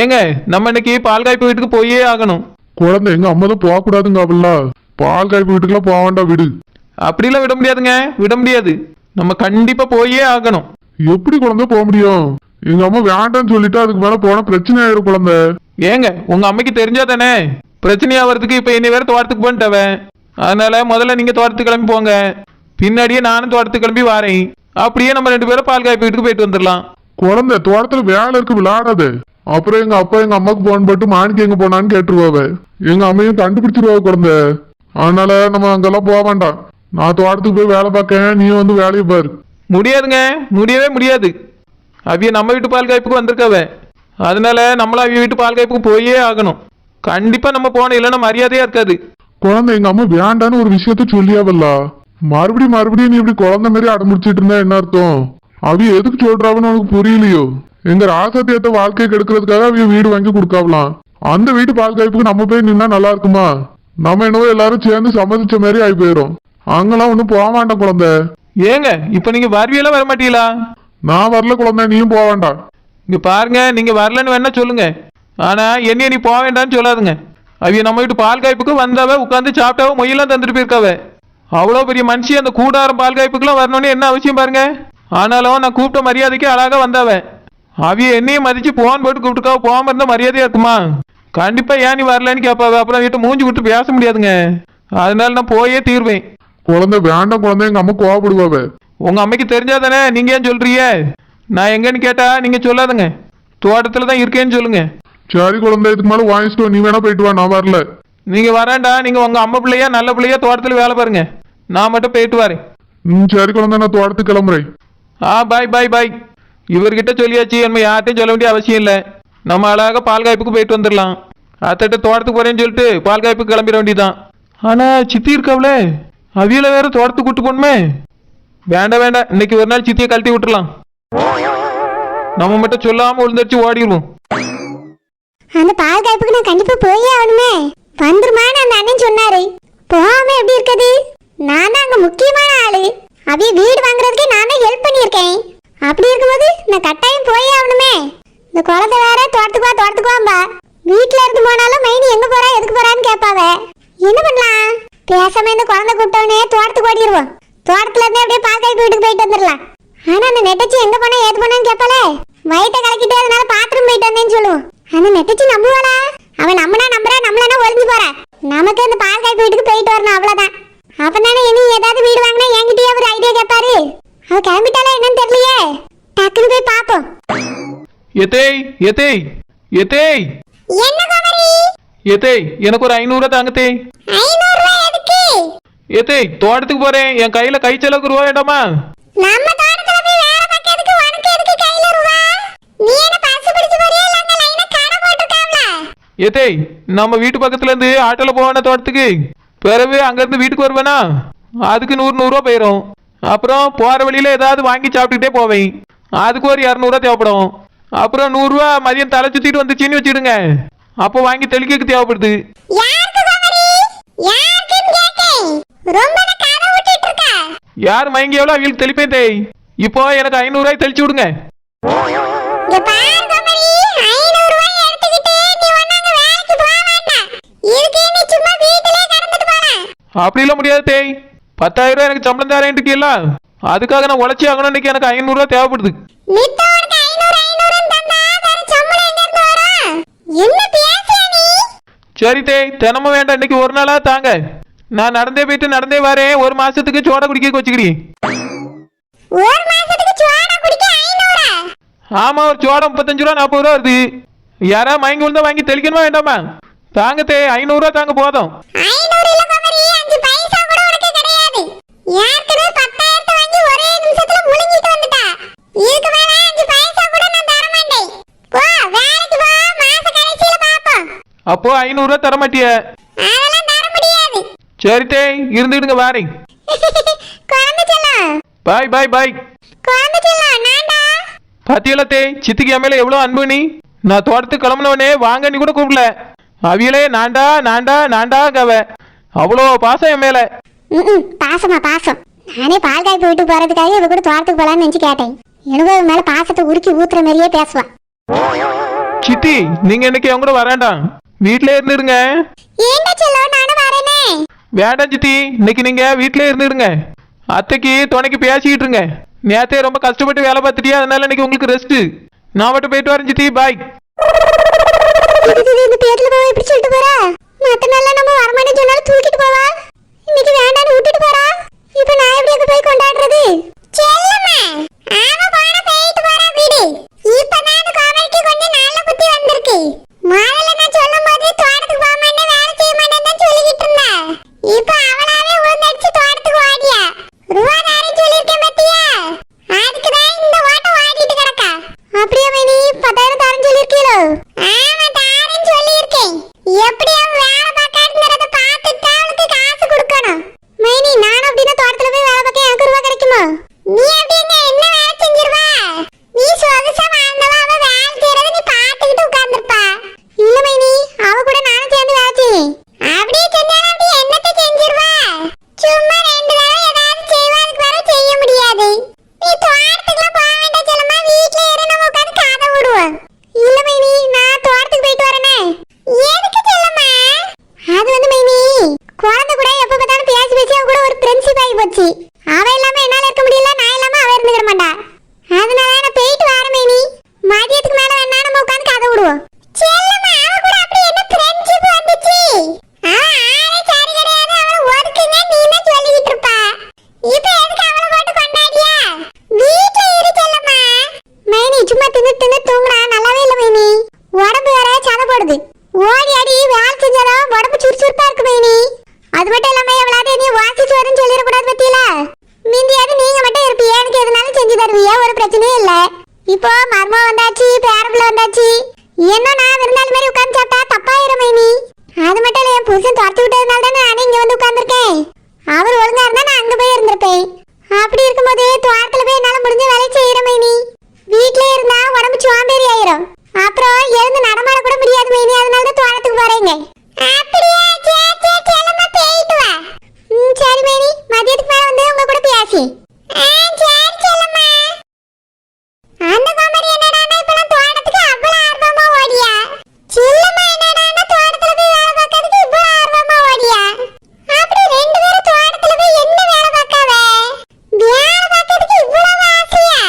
ஏங்க நம்ம இன்னைக்கு பால் காய்ப்பு வீட்டுக்கு போயே ஆகணும். குழந்தை எங்க அம்மா தான் போக கூடாதுங்க அவள்ல. பால் காய்ப்பு வீட்டுக்குலாம் போக வேண்டாம் விடு. அப்படிலாம் விட முடியாதுங்க விட முடியாது. நம்ம கண்டிப்பா போயே ஆகணும். எப்படி குழந்தை போக முடியும்? எங்க அம்மா வேண்டாம்னு சொல்லிட்டு அதுக்கு மேல போனா பிரச்சனை ஆயிரும் குழந்தை. ஏங்க உங்க அம்மைக்கு தெரிஞ்சா தானே? பிரச்சனையாகிறதுக்கு இப்ப என்னை வேற தோட்டத்துக்கு போன்ட்டவன் அதனால முதல்ல நீங்க தோட்டத்துக்கு கிளம்பி போங்க. பின்னாடியே நானும் தோட்டத்துக்கு கிளம்பி வாரேன். அப்படியே நம்ம ரெண்டு பேரும் பால் காய்ப்பு வீட்டுக்கு போயிட்டு வந்துடலாம் குழந்தை தோட்டத்துல வேலை இருக்கு விளையாடாத. அப்புறம் எங்க அப்பா எங்க அம்மாக்கு போன் போட்டு மாணிக்கு எங்க போனான்னு கேட்டுருவாவ. எங்க அம்மையும் கண்டுபிடிச்சிருவா குழந்தை. அதனால நம்ம அங்கெல்லாம் போக வேண்டாம். நான் தோட்டத்துக்கு போய் வேலை பார்க்கேன் நீ வந்து வேலையை பாரு. முடியாதுங்க. முடியவே முடியாது. அவிய நம்ம வீட்டு பால் காய்ப்புக்கு வந்திருக்கவ. அதனால நம்மளும் அவிய வீட்டு பால் காய்ப்புக்கு போயே ஆகணும். கண்டிப்பா நம்ம போனோம் இல்லைன்னா மரியாதையா இருக்காது. குழந்தை எங்க அம்மா வேண்டான்னு ஒரு விஷயத்த சொல்லியாவல்ல. மறுபடியும் மறுபடியும் நீ இப்படி குழந்தை மாதிரி அடம்பிடிச்சிட்டு இருந்தா என்ன அர்த்தம்? அவிய எதுக்கு சொல்றாவன்னு உனக்கு புரியலையோ? எங்க ராசத்தியத்தை வாழ்க்கையை கெடுக்கிறதுக்காக அவிய வீடு வாங்கி கொடுக்காவலாம். அந்த வீட்டு பால் காய்ப்புக்கு நம்ம போய் நின்னா நல்லா இருக்குமா? நம்ம என்னவோ எல்லாரும் சேர்ந்து சம்மதிச்ச மாதிரி ஆகி போயிரும். அங்கெல்லாம் ஒன்றும் போக வேண்டாம் குழந்தை. ஏங்க இப்ப நீங்க வருவியெல்லாம் வர மாட்டீங்களா? நான் வரல குழந்தை நீயும் போக வேண்டாம். இங்க பாருங்க நீங்க வரலன்னு வேணா சொல்லுங்க. ஆனா என்னைய நீ போக வேண்டாம்னு சொல்லாதுங்க. அவிய நம்ம வீட்டு பால் காய்ப்புக்கு வந்தவ உட்காந்து சாப்பிட்டாவ மொய்யெல்லாம் தந்துட்டு போயிருக்காவ. அவ்வளோ பெரிய மனுஷி அந்த கூடாரம் பால் காய்ப்புக்குலாம் வரணும்னு என்ன அவசியம் பாருங்க? ஆனாலும் நான் கூப்பிட்ட மரியாதைக்கு அழகா வந்தவ. அவிய என்னையும் மதிச்சு போன் போட்டு கூப்பிட்டுக்காவ போகாம இருந்தா மரியாதையா இருக்குமா? கண்டிப்பா ஏன் நீ வரலன்னு கேட்பாவ அப்புறம் வீட்டை மூஞ்சி விட்டு பேச முடியாதுங்க. அதனால நான் போயே தீர்வேன். குழந்தை வேண்டாம் குழந்தை எங்க அம்மா கோவப்படுவாவ. உங்க அம்மைக்கு தெரிஞ்சாதானே நீங்க ஏன் சொல்றீங்க? நான் எங்கன்னு கேட்டா நீங்க சொல்லாதுங்க. தோட்டத்துல தான் இருக்கேன்னு சொல்லுங்க. சரி குழந்தை இதுக்கு மேல வாங்கிச்சிட்டு வா, நீ வேணா போயிட்டு வா நான் வரல. நீங்க வரேன்டா நீங்க உங்க அம்மா பிள்ளையா நல்ல பிள்ளையா தோட்டத்துல வேலை பாருங்க. நான் மட்டும் போயிட்டு வரேன். ம் சரி குழந்தை நான் தோட்டத்துக்கு கிளம்புறேன். ஆ பாய் பாய் பாய் இவர்கிட்ட சொல்லியாச்சு நம்ம யார்ட்டையும் சொல்ல வேண்டிய அவசியம் இல்லை. நம்ம அழகாக பால் காய்ப்புக்கு போயிட்டு வந்துடலாம். அத்தட்ட தோட்டத்துக்கு போறேன்னு சொல்லிட்டு பால் காய்ப்புக்கு கிளம்பிட வேண்டியதான் ஆனா சித்தி இருக்காவளே? அவியில வேற தோட்டத்துக்கு கூட்டு போகணுமே. வேண்டாம் வேண்டாம். இன்னைக்கு ஒரு நாள் சித்தியை கழட்டி விட்டுலாம் நம்ம மட்டும் சொல்லாம விழுந்தடிச்சு ஓடிடுவோம். அந்த பால் காய்ப்புக்கு நான் கண்டிப்பா போயே ஆகணுமே. வந்துருமான்னு அந்த அண்ணன் சொன்னாரு போகாம எப்படி இருக்குது நான் தான் அங்க முக்கியமான ஆளு அவிய வீடு வாங்குறதுக்கே நான் தான் ஹெல்ப் பண்ணியிருக்கேன் அப்படி இருக்கும்போது நான் கட்டாயம் போயே ஆகணுமே இந்த குழந்தை வேற தோட்டத்துக்கு வா தோட்டத்துக்கு வாம்பா வீட்டுல இருந்து போனாலும் மைனி எங்க போறா எதுக்கு போறான்னு கேட்பாவ என்ன பண்ணலாம் பேசாம இந்த குழந்தை கூப்பிட்டவனே தோட்டத்துக்கு ஓடிடுவோம் தோட்டத்துல இருந்தே அப்படியே பால் காய்ப்பு வீட்டுக்கு போயிட்டு வந்துடலாம் ஆனா அந்த நெட்டச்சி எங்க போனா ஏது போனான்னு கேட்பாளே வயித்தை கலக்கிட்டு அதனால பாத்ரூம் போயிட்டு வந்தேன்னு சொல்லுவோம் அந்த நெட்டச்சி நம்புவாளா? அவன் நம்பினா நம்புறா நம்மளனா ஒளிஞ்சு போறா. நமக்கு அந்த பால் காய்ப்பு வீட்டுக்கு போயிட்டு வரணும் அவ்வளவுதான். அப்பதானே இனி ஏதாவது வீடு வாங்கினா என்கிட்டயே ஒரு ஐடியா கேட்பாரு அவ கிளம்பிட்டாளா என்னன்னு தெரியலையே. டக்குன்னு போய் பாப்போம். எத்தேய் எத்தேய் எத்தேய். என்ன குமரி எத்தேய் எனக்கு ஒரு ஐநூறுரூவா தாங்கத்தே. ஐநூறு ரூபாய் எதுக்கு? எத்தேய் தோட்டத்துக்கு போறேன். என் கையில கை செலவுக்கு ரூபா வேண்டாமா? நம்ம தோட்டத்துல போய் வேலை பார்க்கறதுக்கு உனக்கு எதுக்கு கையில ரூபா நீ என்ன பசு பிடிச்சு போறியா இல்ல அந்த லைனை கடை போட்டுருக்காவல எத்தேய் நம்ம வீட்டு பக்கத்துல இருந்து ஆட்டோல போவானே தோட்டத்துக்கு. பிறகு அங்க இருந்து வீட்டுக்கு வருவேனா? அதுக்கு நூறு நூறுரூவா போயிடும் அப்புறம் போற வழியில ஏதாவது வாங்கி சாப்பிட்டுக்கிட்டே போவேன். அதுக்கு ஒரு இரநூறுவா தேவைப்படும். அப்புறம் நூறுரூவா மதியம் தலை சுத்திட்டு வந்துச்சுன்னு வச்சுடுங்க. அப்போ வாங்கி தெளிக்க தேவைப்படுது. யார் மயங்கி எவ்வளோ அவங்களுக்கு தெளிப்பேன் தேய் இப்போ எனக்கு ஐநூறுரூவாய் தெளிச்சு விடுங்க இங்க பாரு குமரி ஐநூறு ரூபாய் எடுத்துக்கிட்டு நீ ஒன்னாங்க வேலைக்கு போக வேண்டாம் இதுக்கு நீ சும்மா வீட்டிலே கடந்துட்டு போற அப்படிலாம் முடியாது தேய். பத்தாயிரம் ரூபாய் எனக்கு சம்பளம் தரேன் இருக்கீல்ல அதுக்காக நான் உழைச்சி ஆகணும் இன்னைக்கு எனக்கு ஐநூறுரூவா தேவைப்படுது. சரி தேய் தினமும் வேண்டாம். இன்னைக்கு ஒரு நாளா தாங்க. நான் நடந்தே போயிட்டு நடந்தே வரேன். ஒரு மாசத்துக்கு சோடா குடிக்க ஐநூறா? ஆமா ஒரு சோடா முப்பத்தஞ்சு ரூபா நாற்பது ரூபா வருது. யாரா வாங்கி விழுந்தா வாங்கி தெளிக்கணுமா வேண்டாமா? தாங்க தே ஐநூறுரூவா தாங்க போதும். அப்போ ஐநூறுரூவா தர மாட்டிய? அதெல்லாம் தர முடியாது. சரி தேய் இருந்துடுங்க வாரேன். பாய் பாய் பாய். குழந்தை செல்லம் நான்டா. பாத்தியல தேய் சித்திக்கு மேல எவ்வளோ அன்பு நீ? நான் தோட்டத்துக்கு கிளம்புனவனே வாங்க நீ கூட கூப்பிடல. அவியலே நான்டா நான்டா நான்டா கவ அவ்வளோ பாசம் என் மேல. ம்ம், பாசமா பாசம். நானே பால் காய்ப்பு வீட்டுக்கு போறதுக்காக இவ கூட தோட்டத்துக்கு போலான்னு நினைச்சு கேட்டேன். எனக்கு அவ மேல பாசத்தை உருக்கி ஊத்துற மாதிரியே பேசுவா. சித்தி நீங்க இன்னைக்கு அவங்க கூட வராண்டாம் வீட்டிலே இருந்துடுங்க ஏண்டா செல்லம் நானும் வரேனே. வேண்டாம் சித்தி இன்னைக்கு நீங்க வீட்டிலே இருந்துடுங்க அத்தைக்கு துணைக்கு பேசிக்கிட்டு இருங்க. நேத்தே ரொம்ப கஷ்டப்பட்டு வேலை பார்த்துட்டியா? அதனால இன்னைக்கு உங்களுக்கு ரெஸ்ட் நான் மட்டும் போயிட்டு வரேன் சித்தி பாய் இந்த பேட்ல போய் இப்படி சொல்லிட்டு போறா? மத்த நாள்ல நம்ம வரமாட்டேன்னு சொன்னாலும் தூக்கிட்டு போவா இன்னைக்கு வேண்டாம்னு விட்டுட்டு போறா இப்போ நான் எப்படி அங்க போய் கொண்டாடுறது செல்லம்மா ஆமா போன போயிட்டு போறா வீடு இப்பதான் அந்த கோவிலுக்கு கொஞ்சம் நல்ல புத்தி வந்திருக்கு முதல்ல நான் சொல்லும் போது தோட்டத்துக்கு போக மாட்டேன் வேலை செய்ய மாட்டேன்னு தான் சொல்லிக்கிட்டு இருந்தா இப்போ அவளாவே உழுந்தடிச்சு தோட்டத்துக்கு ஓடியா ரூபா தாரேன்னு சொல்லியிருக்கேன் பாத்தியா அதுக்கு தான் இந்த ஓட்டம் ஓடிட்டு கிடக்கா அப்படியே மைனி பத்தாயிரம் தரேன்னு சொல்லியிருக்கீங்களோ ஆமா தாரேன்னு சொல்லியிருக்கேன் எப்படி அவன் வேலை பார்க்காதுங்கிறத பார்த்துட்டு அவளுக்கு காசு கொடுக்கணும் மைனி நானும் அப்படின்னா தோட்டத்துல போய் வேலை பார்க்க எனக்கு ரூபா கிடைக்குமா நீ அப்படிங்க என்ன வேலை செஞ்சிருவா நீ சொகுசா வாழ்ந்தவா அவ வேலை செய்யறத நீ பார்த்துக்கிட்டு உட்கார்ந்திருப்பா இல்ல மைனி அவ கூட நானும் சேர்ந்து வேலை செய்வேன் அப்படியே செஞ்சாலும் அப்படி என்னத்தை செஞ்சிருவா சும்மா ரெண்டு தடவை ஏதாவது செய்வா அதுக்கு வர செய்ய முடியாது நீ தோட்டத்துக்குலாம் போக வேண்டாம் செல்லம்மா வீட்ல இரு நம்ம உட்கார்ந்து கதை விடுவோம் இல்ல மைனி நான் தோட்டத்துக்கு போயிட்டு வரேனே எதுக்கு செல்லம்மா அது வந்து மைனி குழந்தை கூட எப்ப பார்த்தாலும் பேசி பேசி அவ கூட ஒரு ஃப்ரெண்ட்ஷிப் ஆகி போச்சு அவ இல்லாம என்னால இருக்க முடியல நான் இல்லாம அவ இருந்துக்கிட மாட்டா அதனால நான் போயிட்டு வரேன் மைனி மதியத்துக்கு மேல வேணா நம்ம உட்கார்ந்து கதை விடுவோம் செல்லம்மா அவ கூட அப்படி என்ன ஃப்ரெண்ட்ஷிப் வந்துச்சு அவ ஆளே சரி கிடையாது அவளை ஒதுக்குங்க நீ தான் சொல்லிக்கிட்டு இருப்பா இப்போ எதுக்கு அவளை போட்டு கொண்டாடியா? வீட்ல இரு செல்லம்மா மைனி சும்மா தின்னு தின்னு தூங்குறா. நல்லாவே இல்ல மைனி. உடம்பு வேற சதப்படுது ஓடி அடி வேலை செஞ்சாலும் உடம்பு சுறுசுறுப்பா இருக்கு மைனி. அது மட்டும் இல்லாம எவ்வளவு நீ வாசிச்சு வரும்னு சொல்லிடக்கூடாது பத்தியில. மிந்தியாவது நீங்க மட்டும் இருப்பீங்க எனக்கு எதுனாலும் செஞ்சு தருவீங்க ஒரு பிரச்சனையும் இல்ல. இப்போ மர்மம் வந்தாச்சு பேரப்புல வந்தாச்சு. என்ன நான் விருந்தாளி மாதிரி உட்கார்ந்து சாப்பிட்டா தப்பாயிரும் மைனி அது மட்டும் இல்ல என் புருஷன் துரத்தி விட்டதுனால தான் நானே இங்க வந்து உட்கார்ந்திருக்கேன் அவர் ஒழுங்கா இருந்தா நான் அங்க போய் இருந்திருப்பேன் அப்படி இருக்கும்போது தோட்டத்துல போய் என்னால முடிஞ்ச வேலையை செய்யறேன் மைனி வீட்லயே இருந்தா உடம்பு சுவாம்பேறி ஆயிரும் அப்புறம் எழுந்து நடமாட கூட முடியாது மைனி அதனால தான் தோட்டத்துக்கு போறேங்க அப்படியே சரி சரி செல்லம்மா போயிட்டு வா ம் சரி மைனி மதியத்துக்கு மேல வந்து உங்க கூட பேசி ஆ சரி செல்லம்மா அந்த குமரி என்னடான்னா இப்பலாம் தோட்டத்துக்கு அவ்வளவு ஆர்வமா ஓடியா செல்லம்மா என்னடான்னா தோட்டத்துல போய் வேலை பார்க்கறதுக்கு இவ்வளவு ஆர்வமா ஓடியா அப்படி ரெண்டு பேரும் தோட்டத்துல போய் என்ன வேலை பார்க்காவ வேலை பார்க்கறதுக்கு இவ்வளவு ஆசையா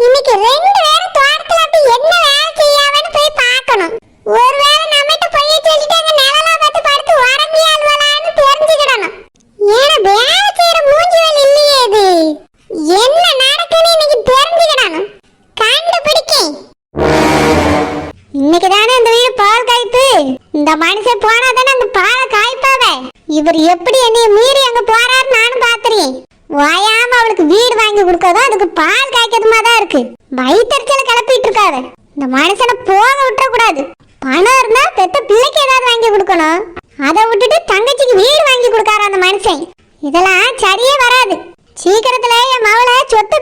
இன்னைக்கு ரெண்டு பேரும் தோட்டத்துல போய் என்ன வேலை செய்யாவன்னு போய் பார்க்கணும். ஒருவேளை நம்மகிட்ட பொய்ய சொல்லிட்டாங்க நிழலா பார்த்து படுத்து உறங்கி அழுவலான்னு தெரிஞ்சுக்கிடணும். ஏன்னா வேலை செய்யற மூஞ்சி வேலை இல்லையே இது. என்ன நடக்குன்னு இன்னைக்கு தெரிஞ்சுக்கிடணும். கண்டுபிடிக்கேன் இன்னைக்கு தானே இந்த வீடு பால் காய்ப்பு. இந்த மனுஷன் போனா தானே அந்த பாலை காய்ப்பாவே. இவர் எப்படி என்னைய மீறி அங்க போறாரு நானும் பாத்துறேன் ஓயாம அவளுக்கு வீடு வாங்கி கொடுக்காதோ அதுக்கு பால் காய்க்கிறதுமா தான் இருக்கு. வயிற்றுல கிளப்பிட்டு இருக்காரு இந்த மனுஷனை போக விட்டுற கூடாது பணம் இருந்தா பெத்த பிள்ளைக்கு ஏதாவது வாங்கி கொடுக்கணும். அதை விட்டுட்டு தங்கச்சிக்கு வீடு வாங்கி கொடுக்காரு அந்த மனுஷன். இதெல்லாம் சரியே வராது. சீக்கிரத்துல என் மவளை சொத்து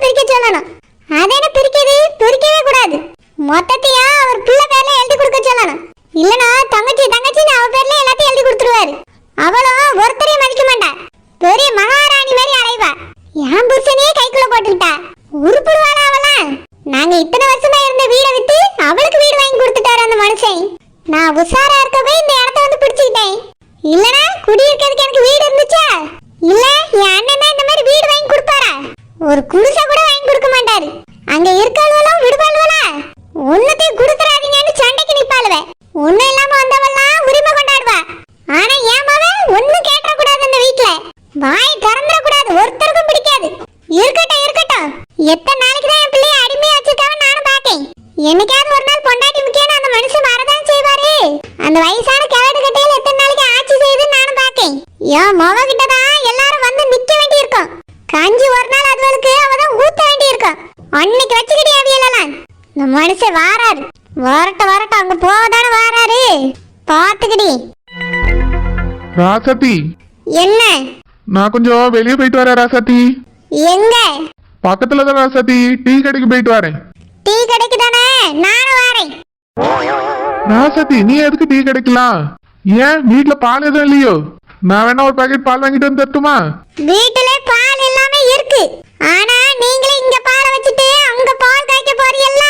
நான் உஷாரா இருக்கவே இந்த இடத்த வந்து பிடிச்சுக்கிட்டேன். இல்லனா குடியிருக்கிறதுக்கு எனக்கு வீடு இருந்துச்சா? இல்ல என் அண்ணன் தான் இந்த மாதிரி வீடு வாங்கி கொடுப்பாரா? ஒரு குடிசை கூட வாங்கி கொடுக்க மாட்டாரு. அங்க இருக்கவளும் விடுவாளுவலா ஒன்னத்தையும் கொடுத்துறாதீங்கன்னு சண்டைக்கு நிப்பாளுவ. ஒண்ணு இல்லாம வந்தவெல்லாம் உரிமை கொண்டாடுவா. ஆனா ஏன் மவன் ஒண்ணும் கேட்க கூடாது இந்த வீட்ல. வாய் திறந்துட கூடாது ஒருத்தருக்கும் பிடிக்காது. இருக்கட்டும் இருக்கட்டும். எத்தனை நாளைக்கு தான் என் பிள்ளைய அடிமையா வச்சிருக்காவன்னு நானும் பாக்கேன் என்னைக்கா ஒரு நாள் பொண்டாட்டி முக்கியம் அந்த மனுஷன் வரதான் செய்வாரு அந்த வயசான கிழடு கட்டையில எத்தனை நாளைக்கு ஆட்சி செய்யுதுன்னு நானும் பாக்கேன் என் மொவ கிட்ட தான் எல்லாரும் வந்து நிக்க வேண்டி இருக்கும் கஞ்சி ஒரு நாள் அதுவளுக்கு அவதான் ஊத்த வேண்டி இருக்கும் அன்னைக்கு வச்சுக்கிட்டே அவியலாம் இந்த மனுஷன் வாராரு வரட்டும் வரட்டும். அங்க போவதானே வாராரு. பாத்துக்கிடி. ராசத்தி. என்ன? நான் கொஞ்சம் வெளியே போயிட்டு வரேன் ராசாத்தி. எங்க? பக்கத்துல தான் ராசாத்தி. டீ கடைக்கு போயிட்டு வரேன். டீ கடைக்கு தானே? நானும் வரேன். ராசாத்தி நீ எதுக்கு டீ கிடைக்கலாம் ஏன்? வீட்ல பால் எதுவும் இல்லையோ? நான் வேணா ஒரு பாக்கெட் பால் வாங்கிட்டு வந்து தரட்டுமா? வீட்டுல பால் எல்லாமே இருக்கு. ஆனா நீங்களே இங்க பாலை வச்சுட்டு அங்க பால் காய்க்க போறீல்ல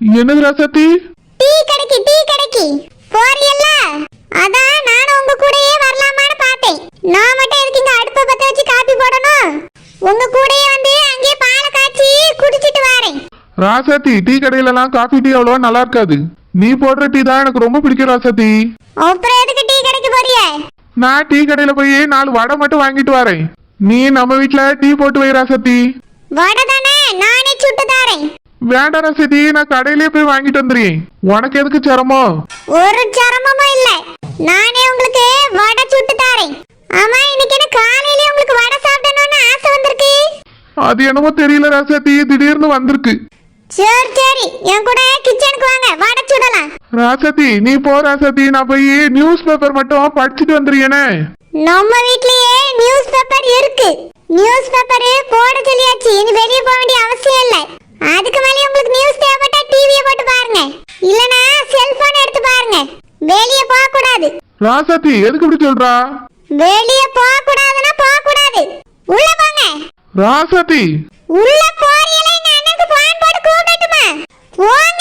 என்னது ராசாத்தி டீ கடைக்கு டீ கடைக்கு. போறியல்ல? அதான் நானும் உங்க கூடயே வரலாமான்னு பார்த்தேன். நான் மட்டும் எதுக்கு இங்க அடுப்பை பத்த வச்சு காப்பி போடணும்? உங்க கூடயே வந்து அங்கேயே பாலை காய்ச்சி குடிச்சிட்டு வரேன். ராசாத்தி டீ கடையிலலாம் காஃபி டீ அவ்வளவா நல்லா இருக்காது. நீ போடுற டீ தான் எனக்கு ரொம்ப பிடிக்கும் ராசாத்தி அப்புறம் எதுக்கு டீ கடைக்கு போறிய? நான் டீ கடையில போய் நாலு வடை மட்டும் வாங்கிட்டு வரேன். நீ நம்ம வீட்ல டீ போட்டு வை ராசாத்தி வடை தானே? நானே சுட்டு தாரேன். வேண்டாம் ராசாத்தி நான் கடையிலே போய் வாங்கிட்டு வந்துடுறேன் உனக்கு எதுக்கு சிரமம்? ஒரு சிரமமும் இல்ல. நானே உங்களுக்கு வடை சுட்டு தாரேன். ஆமா இன்னைக்கு என்ன காலையில உங்களுக்கு வடை சாப்பிடணும்னு ஆசை வந்திருக்கு? அது என்னமோ தெரியல ராசாத்தி திடீர்னு வந்திருக்கு. சரி சரி. என் கூட கிச்சனுக்கு வாங்க. வடை சுடலாம். ராசாத்தி நீ போ ராசாத்தி நான் போய் நியூஸ் பேப்பர் மட்டும் படிச்சுட்டு வந்துடுறேனே. நம்ம வீட்லயே நியூஸ் பேப்பர் இருக்கு. நியூஸ் பேப்பர் போட சொல்லியாச்சு. இனி வெளியே போக வேண்டிய ராசாத்தி எதுக்கு இப்படி சொல்றா? வெளிய போக கூடாதுன்னா போக கூடாது உள்ள போங்க. ராசாத்தி. உள்ள போறீங்களா? நான் எனக்கு போன் போட்டு கூப்பிடட்டுமா? போங்க